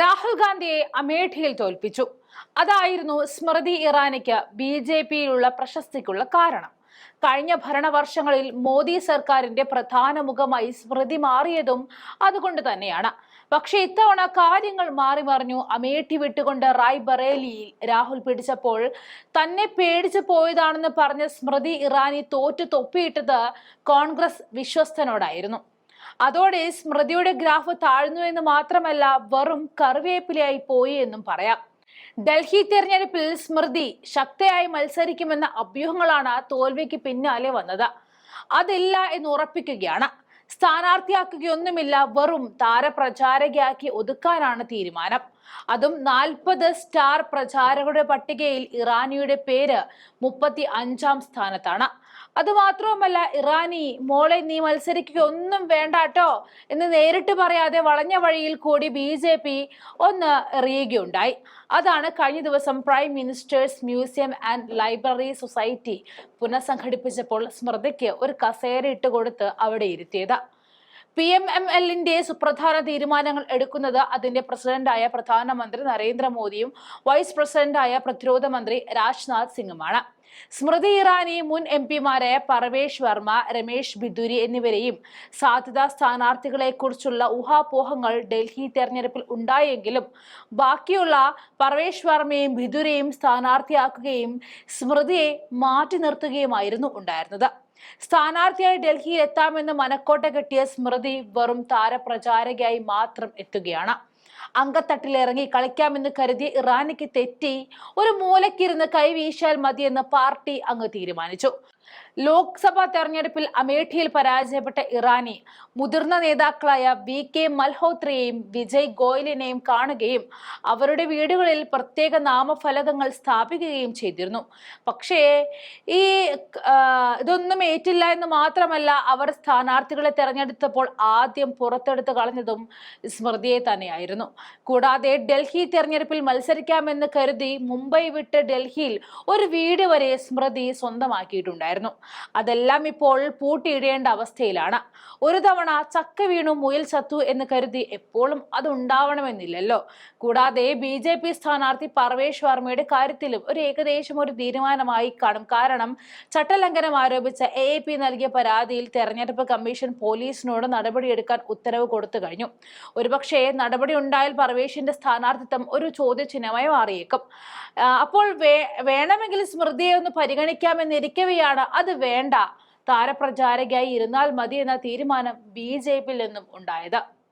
രാഹുൽ ഗാന്ധിയെ അമേഠിയിൽ തോൽപ്പിച്ചു. അതായിരുന്നു സ്മൃതി ഇറാനിക്ക് ബി ജെ പിയിലുള്ള പ്രശസ്തിക്കുള്ള കാരണം. കഴിഞ്ഞ ഭരണവർഷങ്ങളിൽ മോദി സർക്കാരിന്റെ പ്രധാന മുഖമായി സ്മൃതി മാറിയതും അതുകൊണ്ട് തന്നെയാണ്. പക്ഷെ ഇത്തവണ കാര്യങ്ങൾ മാറി മറിഞ്ഞു. അമേഠി വിട്ടുകൊണ്ട് റായ് ബറേലിയിൽ രാഹുൽ പിടിച്ചപ്പോൾ തന്നെ പേടിച്ചു പോയതാണെന്ന് പറഞ്ഞ സ്മൃതി ഇറാനി തോറ്റു തൊപ്പിയിട്ടത് കോൺഗ്രസ് വിശ്വസ്തനോടായിരുന്നു. അതോടെ സ്മൃതിയുടെ ഗ്രാഫ് താഴ്ന്നു എന്ന് മാത്രമല്ല വെറും കറിവേപ്പിലയായി പോയി എന്നും പറയാം. ഡൽഹി തെരഞ്ഞെടുപ്പിൽ സ്മൃതി ശക്തയായി മത്സരിക്കുമെന്ന അഭ്യൂഹങ്ങളാണ് തോൽവിക്ക് പിന്നാലെ വന്നത്. അതില്ല എന്ന് ഉറപ്പിക്കുകയാണ്. സ്ഥാനാർത്ഥിയാക്കുകയൊന്നുമില്ല. വെറും താരപ്രചാരകയാക്കി ഒതുക്കാനാണ് തീരുമാനം. അതും നാൽപ്പത് സ്റ്റാർ പ്രചാരകരുടെ പട്ടികയിൽ ഇറാനിയുടെ പേര് മുപ്പത്തി അഞ്ചാം സ്ഥാനത്താണ്. അതുമാത്രവുമല്ല ഇറാനി മോളെ നീ മത്സരിക്കുക ഒന്നും വേണ്ട കേട്ടോ എന്ന് നേരിട്ട് പറയാതെ വളഞ്ഞ വഴിയിൽ കൂടി ബി ജെ പി ഒന്ന് എറിയുകയുണ്ടായി. അതാണ് കഴിഞ്ഞ ദിവസം prime ministers museum and library society പുനഃസംഘടിപ്പിച്ചപ്പോൾ സ്മൃതിക്ക് ഒരു കസേര ഇട്ട് കൊടുത്ത് അവിടെ ഇരുത്തിയത്. പി എം എം എല്ലിന്റെ സുപ്രധാന തീരുമാനങ്ങൾ എടുക്കുന്നത് അതിന്റെ പ്രസിഡന്റായ പ്രധാനമന്ത്രി നരേന്ദ്രമോദിയും വൈസ് പ്രസിഡന്റായ പ്രതിരോധ മന്ത്രി രാജ്നാഥ് സിംഗുമാണ്. സ്മൃതി ഇറാനി മുൻ എം പിമാരായ പർവേഷ് വർമ്മ രമേഷ് ബിദുരി എന്നിവരെയും സാധ്യതാ സ്ഥാനാർത്ഥികളെ കുറിച്ചുള്ള ഊഹാപോഹങ്ങൾ ഡൽഹി തെരഞ്ഞെടുപ്പിൽ ഉണ്ടായെങ്കിലും ബാക്കിയുള്ള പർവേഷ് വർമ്മയും ബിദുരയും സ്ഥാനാർത്ഥിയാക്കുകയും സ്മൃതിയെ മാറ്റി നിർത്തുകയുമായിരുന്നു ഉണ്ടായിരുന്നത്. സ്ഥാനാർത്ഥിയായി ഡൽഹിയിൽ എത്താമെന്ന് മനക്കോട്ട കെട്ടിയ സ്മൃതി വെറും താരപ്രചാരകയായി മാത്രം എത്തുകയാണ്. അങ്കത്തട്ടിലിറങ്ങി കളിക്കാമെന്ന് കരുതി ഇറാനിക്ക് തെറ്റി ഒരു മൂലക്കിരുന്ന് കൈവീശാൽ മതിയെന്ന് പാർട്ടി അങ്ങ് തീരുമാനിച്ചു. ലോക്സഭാ തെരഞ്ഞെടുപ്പിൽ അമേഠിയിൽ പരാജയപ്പെട്ട ഇറാനി മുതിർന്ന നേതാക്കളായ വി കെ മൽഹോത്രയെയും വിജയ് ഗോയലിനെയും കാണുകയും അവരുടെ വീടുകളിൽ പ്രത്യേക നാമഫലകങ്ങൾ സ്ഥാപിക്കുകയും ചെയ്തിരുന്നു. പക്ഷേ ഈ ഇതൊന്നും ഏറ്റില്ല എന്ന് മാത്രമല്ല അവർ സ്ഥാനാർത്ഥികളെ തെരഞ്ഞെടുത്തപ്പോൾ ആദ്യം പുറത്തെടുത്ത് കളഞ്ഞതും സ്മൃതിയെ തന്നെയായിരുന്നു. കൂടാതെ ഡൽഹി തെരഞ്ഞെടുപ്പിൽ മത്സരിക്കാമെന്ന് കരുതി മുംബൈ വിട്ട് ഡൽഹിയിൽ ഒരു വീട് വരെ സ്മൃതി സ്വന്തമാക്കിയിട്ടുണ്ടായിരുന്നു. അതെല്ലാം ഇപ്പോൾ പൂട്ടിയിടേണ്ട അവസ്ഥയിലാണ്. ഒരു തവണ ചക്ക വീണു മുയൽ ചത്തു എന്ന് കരുതി എപ്പോഴും അത് ഉണ്ടാവണമെന്നില്ലല്ലോ കൂടാതെ ബി ജെ പി സ്ഥാനാർത്ഥി പർവേഷ് വർമ്മയുടെ കാര്യത്തിലും ഒരു ഏകദേശം ഒരു തീരുമാനമായി കാണും. കാരണം ചട്ടലംഘനം ആരോപിച്ച എ എ പി നൽകിയ പരാതിയിൽ തെരഞ്ഞെടുപ്പ് കമ്മീഷൻ പോലീസിനോട് നടപടിയെടുക്കാൻ ഉത്തരവ് കൊടുത്തു കഴിഞ്ഞു. ഒരുപക്ഷെ നടപടി ഉണ്ടായാൽ പർവേഷിന്റെ സ്ഥാനാർത്ഥിത്വം ഒരു ചോദ്യചിഹ്നമായി മാറിയേക്കും. അപ്പോൾ വേണമെങ്കിൽ സ്മൃതിയെ ഒന്ന് പരിഗണിക്കാമെന്നിരിക്കവെയാണ് അത് വേണ്ട. താരപ്രചാരകയായി ഇരുന്നാൽ മതി എന്ന തീരുമാനം ബി ജെ പിയിൽ നിന്നും ഉണ്ടായത്.